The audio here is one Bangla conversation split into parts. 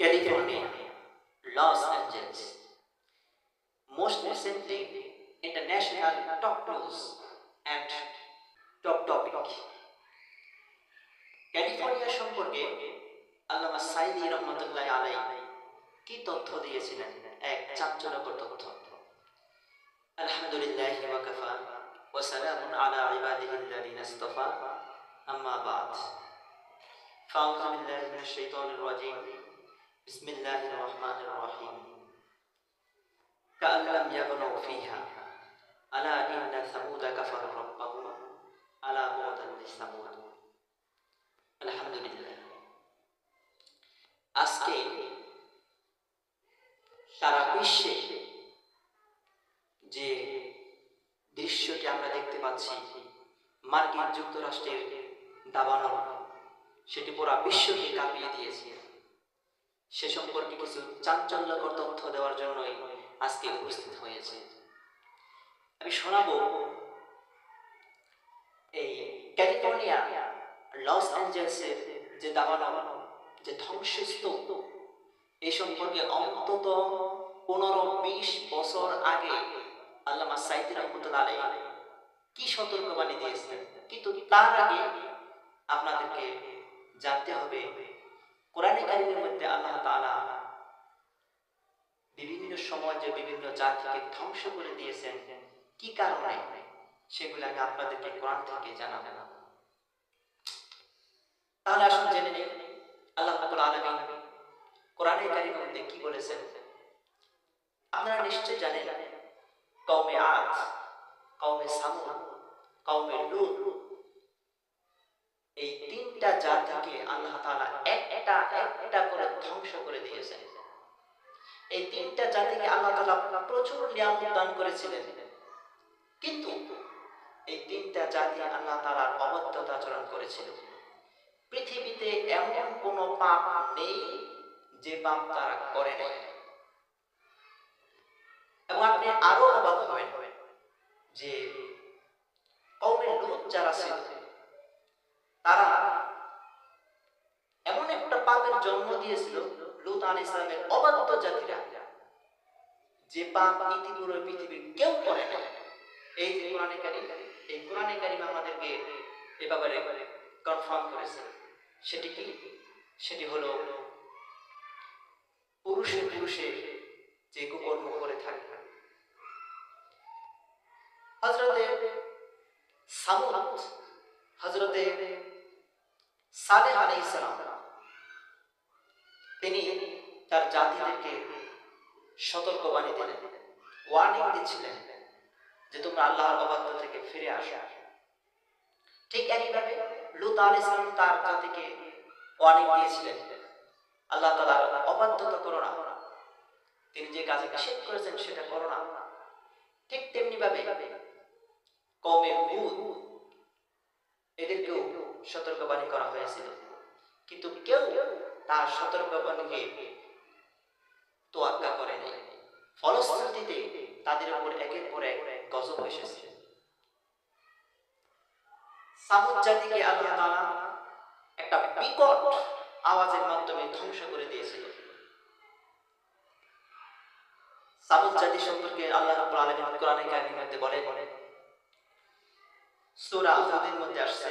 California, Los Angeles. Most recently, international top news and top topic. California সম্পর্কে আল্লামা সাইদি রহমতুল্লাহ আলাই কি তথ্য দিয়েছিলেন? এক চাঞ্চল্যকর তথ্য। আলহামদুলিল্লাহ ওয়াকাফা ওয়া সালামুন আলা ইবাদিহি আল্লাযিনা ইসতাফা আম্মা বাদ। ফাউযু বিল্লাহি মিনাশ শাইতানির রাজীম। بسم الله الرحمن الرحيم كأن لم يغنوا فيها ألا إن ثمود كفروا ربهم ألا بعدا لثمود আলহামদুলিল্লাহ আজকে সারা বিশ্বে যে দৃশ্যটি আমরা দেখতে পাচ্ছি মার্কিন যুক্তরাষ্ট্রের দাবানল সেটি পুরা বিশ্বকে কাঁপিয়ে দিয়েছে সে সম্পর্কে কিছু চাঞ্চল্যকর তথ্য দেওয়ার জন্যই আজকে উপস্থিত হয়েছে। আমি শোনাবো এই ক্যালিফোর্নিয়া, লস অ্যাঞ্জেলসের যে দাবানল, যে ধ্বংসস্তূপ এই সম্পর্কে অন্তত পনেরো বিশ বছর আগে আল্লামা সাইদি রহমতুল্লাহ আলাই কি সতর্কবাণী দিয়েছিলেন? কিন্তু তার আগে আপনাদেরকে জানতে হবে কোরআনে কারিমের মধ্যে আল্লাহ তাআলা বিভিন্ন সময় বিভিন্ন জাতিকে ধ্বংস করে দিয়েছেন, কি কারণে? সেগুলো আমি আপনাদেরকে কোরআন থেকে জানাব। তাহলে আসুন জেনে নিই, আল্লাহ আলামিন কোরআনে কারিমের মধ্যে কি বলেছেন? আপনারা নিশ্চয় জানেন, কওমে আজ কওমে সামুদ, কওমে লূত, এই তিনটা জাতিকে আল্লাহ তাআলা একটা করে ধ্বংস করে দিয়েছেন এই তিনটা জাতিকে আল্লাহ তাআলা প্রচুর নিয়ামত দান করেছিলেন। কিন্তু এই তিনটা জাতি আল্লাহ তাআলার অবাধ্যতা আচরণ করেছিল। পৃথিবীতে এমন কোন পাপ নেই যে পাপ তারা করে নাই। এবং আপনি আরও অবাক হবেন যে কওমে লূত যারা ছিল, তারা এমন একটা পাপের জন্ম দিয়েছিল লুত আল ইসলামের অবাধ্য জাতিরা। যে পাপ ইতিপূর্বে পৃথিবীর কেউ করে না এই যে কোরআনে কারিম, এই কোরআনে কারিম আমাদেরকে এ ব্যাপারে কনফার্ম করেছে। সেটি কি? সেটি হলো পুরুষে পুরুষে যে কুকর্ম করে থাকে। হজরতে সামুদ হজরতে সালেহ আলাইহিস সালাম, তিনি তার জাতিদেরকে সতর্কবাণী দিলেন ওয়ার্নিং দিচ্ছিলেন যে তোমরা আল্লাহর অবাধ্য থেকে ফিরে আসো। ঠিক একইভাবে লুত আলাইহিস সালাম তার জাতিকে ওয়ার্নিং দিয়েছিলেন, আল্লাহ তাআলার অবাধ্যতা করো না, তিনি যে কাজে নিষেধ করেছেন সেটা করো না। ঠিক তেমনি ভাবে কওমে হুদ, এদেরকেও সতর্কবাণী করা হয়েছিল। কিন্তু কেউ তার সতর্কবাণীকে তোয়াক্কা করে ফলশ্রুতিতে তাদের উপর একের পর এক গজব এসেছে। সামুদ জাতিকে আল্লাহ একটা বিকট আওয়াজের মাধ্যমে ধ্বংস করে দিয়েছিল। সামুদ জাতি সম্পর্কে আল্লাহ রাব্বুল আলামিন কোরআনে কারিমের মধ্যে বলে সূরা মধ্যে আসছে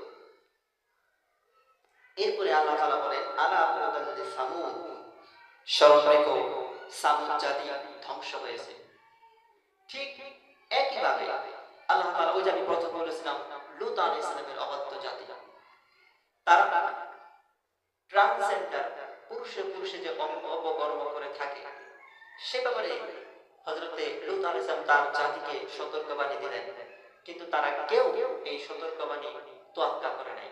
আল্লাহ তাআলা বলেন আলা বুদাল্লি সামুদ স্মরণ রেখো, সামুদ জাতি ধ্বংস হয়েছে। ঠিক একইভাবে আল্লাহ তাআলা ওই যে আমি প্রথম বলেছিলাম, লুত আলাইহিস সালামের অবাধ্য জাতি। তারা ট্রান্সজেন্ডার পুরুষে পুরুষে যে অপকর্ম করে থাকে, সে ব্যাপারে হজরতে লুত আলাইহিস সালাম তার জাতিকে সতর্কবাণী দিলেন। কিন্তু তারা কেউ এই সতর্কবাণী তোয়াক্কা করে নাই।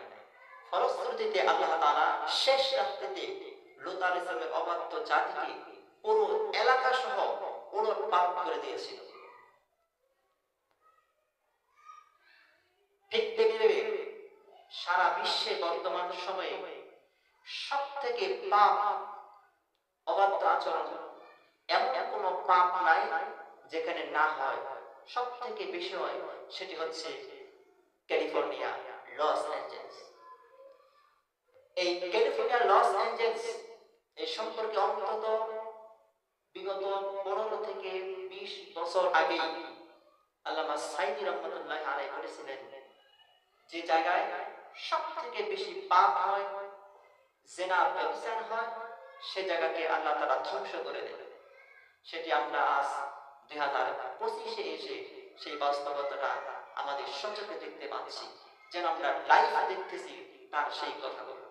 ফলশ্রুতিতে আল্লাহ তাআলা শেষ রাত্রিতে লুত আলাইহিস সালামের অবাধ্য জাতিকে পুরো এলাকা সহ পুরো পাপ করে দিয়েছিল। ঠিক তেমনিভাবে সারা বিশ্বে বর্তমান সময়ে সব থেকে পাপ অবাধ্য আচরণ এমন কোনো পাপ নাই যেখানে না হয়। সব থেকে বেশি হয় সেটি হচ্ছে ক্যালিফোর্নিয়া, লস অ্যাঞ্জেলস। এই ক্যালিফোর্নিয়া লস অ্যাঞ্জেলস এই সম্পর্কে অন্তত বিগত পনেরো থেকে বিশ বছর আগে আল্লামা সাইদি রহমতুল্লাহ আলাই বলেছিলেন যে জায়গায় সব থেকে বেশি পাপ হয়, জেনা হয়, সে জায়গাকে আল্লাহ তারা ধ্বংস করে দেবে সেটি আমরা আজ দুই হাজার পঁচিশে এসে সেই বাস্তবতাটা আমাদের সচকে দেখতে পাচ্ছি। যেন আমরা লাইভ দেখতেছি তার সেই কথাগুলো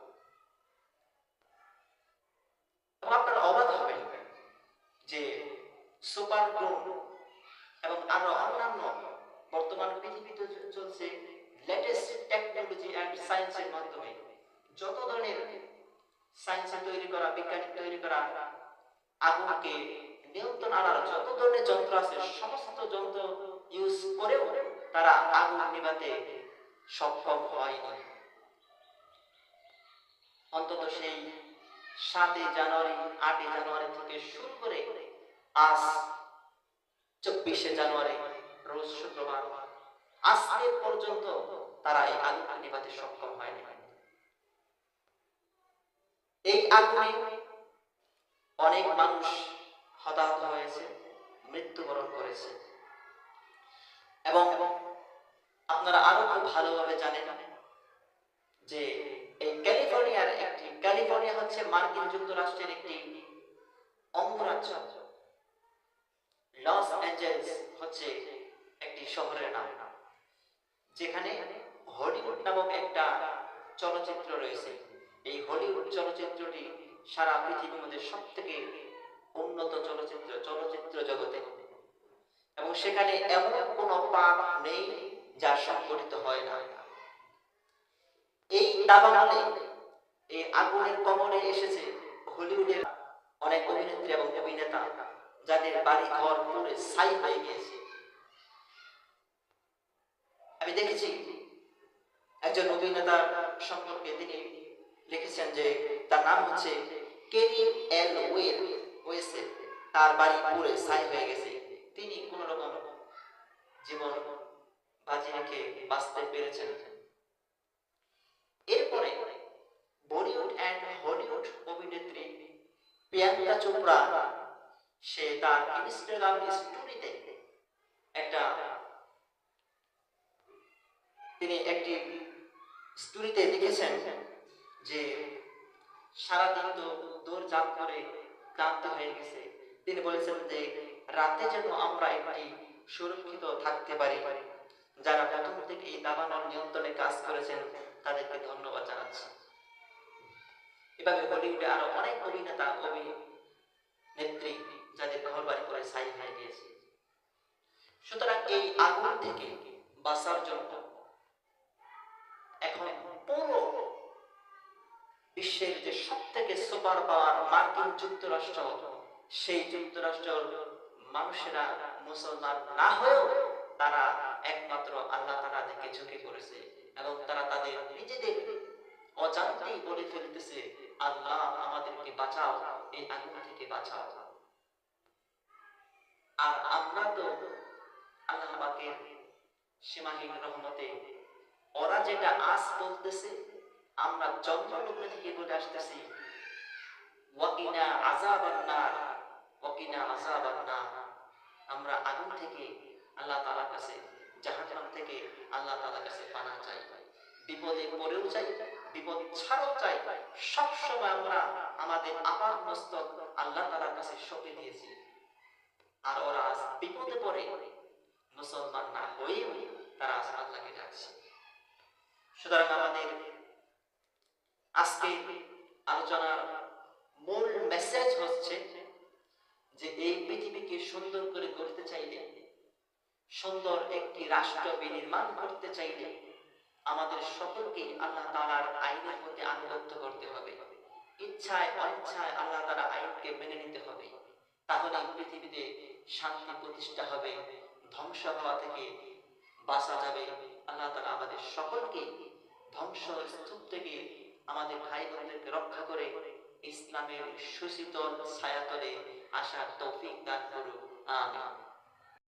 এবং আপনারা অবাক হবেন যে সুপার ড্রোন এবং আরও অন্যান্য বর্তমান পৃথিবীতে চলছে লেটেস্ট টেকনোলজি অ্যান্ড সায়েন্সের মাধ্যমে। যত ধরনের সায়েন্সে তৈরি করা তৈরি করা আগুনকে নিয়ন্ত্রণ আনার যত ধরনের যন্ত্র আছে, সমস্ত যন্ত্র ইউজ করেও তারা আগুন নিভাতে সক্ষম হয়নি। অন্তত সেই সাতই জানুয়ারি, আটই জানুয়ারি থেকে শুরু করে আজ চব্বিশে জানুয়ারি রোজ শুক্রবার, আজকে পর্যন্ত তারা এই আগুনকে নিভাতে সক্ষম হয়নি। এই আগুনে অনেক মানুষ হতাহত হয়েছে, মৃত্যুবরণ করেছে। এবং আপনারা আরও ভালোভাবে জানেন যে এই ক্যালিফোর্নিয়ার একটি ক্যালিফোর্নিয়া হচ্ছে মার্কিন যুক্তরাষ্ট্রের একটি অঙ্গরাজ্য। লস অ্যাঞ্জেলস হচ্ছে একটি শহরের নাম, যেখানে হলিউড নামক একটা চলচ্চিত্র রয়েছে। এই হলিউড চলচ্চিত্রটি সারা পৃথিবীর মধ্যে সব থেকে উন্নত চলচ্চিত্র চলচ্চিত্র জগতে। এবং সেখানে এমন কোনো পাপ নেই যা সংগঠিত হয় না। এই দাবানলে এই আগুনের কবলে এসেছে হলিউডের অনেক অভিনেত্রী এবং অভিনেতা, যাদের বাড়ি ঘর পুরে ছাই হয়ে গিয়েছে। আমি দেখেছি, একজন অভিনেতা সম্পর্কে তিনি লিখেছেন যে তার নাম হচ্ছে কেরি এল ওয়েল, ওয়েসে তার বাড়ি পুরে ছাই হয়ে গেছে। তিনি কোন রকম জীবন বাজি রেখে বাঁচতে পেরেছেন। এরপরে বলিউড অ্যান্ড হলিউড অভিনেত্রী প্রিয়াঙ্কা চোপড়া। সে তার ইনস্টাগ্রাম স্টোরিতে একটা তিনি একটি স্টোরিতে লিখেছেন যে, সারাদিন তো দৌড়ঝাঁপ করে ক্লান্ত হয়ে গেছে। তিনি বলেছেন যে, রাতে যেন আমরা একটি সুরক্ষিত থাকতে পারি। যারা প্রথম থেকে এই দাবানল নিয়ন্ত্রণে কাজ করেছেন, তাদেরকে ধন্যবাদ জানাচ্ছি। এভাবে হলিউডে আরও অনেক অভিনেতা, অভিনেত্রী যাদের ঘর বাড়ি করে ছাই হয়ে গিয়েছে। সুতরাং এই আগুন থেকে বাঁচার জন্য এখন পুরো বিশ্বের যে সব থেকে সুপার পাওয়ার মার্কিন যুক্তরাষ্ট্র, সেই যুক্তরাষ্ট্র মানুষেরা মুসলমান না হয়েও তারা একমাত্র আল্লাহ তারা দিকে ঝুঁকে পড়েছে এবং তারা তাদের নিজেদের অজান্তেই বলে ফেলতেছে আল্লাহ আমাদেরকে বাঁচাও, এই আগুন থেকে বাঁচাও। আর আমরা তো আল্লাহ পাকের সীমাহীন রহমতে, ওরা যেটা আজ বলতেছে, আমরা জন্মলগ্ন থেকে বলে আসতেছি, ওয়াকিনা ওয়াকিনা আমরা আগুন থেকে আল্লাহ কাছে থেকে আল্লাহ কাছে পানা চাই। বিপদে পড়েও চাই বিপদ ছাড়াও চাই। সব সময় আমরা আমাদের আপার মস্তক আল্লাহ তাআলার কাছে সঁপে দিয়েছি। আর ওরা আজ বিপদে পড়ে। মুসলমান না হয়েও তারা আজ আল্লাহকে ডাকছে। সুতরাং আমাদের আজকে আলোচনার মূল মেসেজ হচ্ছে যে এই পৃথিবীকে সুন্দর করে গড়তে চাইলে, সুন্দর একটি রাষ্ট্র বিনির্মাণ করতে চাইলে আমাদের সকলকে আল্লাহ তাআলার আইনের মধ্যে আনুগত্য করতে হবে। ইচ্ছায় অনিচ্ছায় আল্লাহ তারা আইনকে মেনে নিতে হবে। তাহলে পৃথিবীতে শান্তি প্রতিষ্ঠা হবে, ধ্বংস হওয়া থেকে বাঁচা যাবে। আল্লাহ তারা আমাদের সকলকে ধ্বংস স্তূপ থেকে আমাদের ভাই বোনদেরকে রক্ষা করে ইসলামের সুশীতল ছায়াতলে আসার তৌফিক দান করুন আমিন।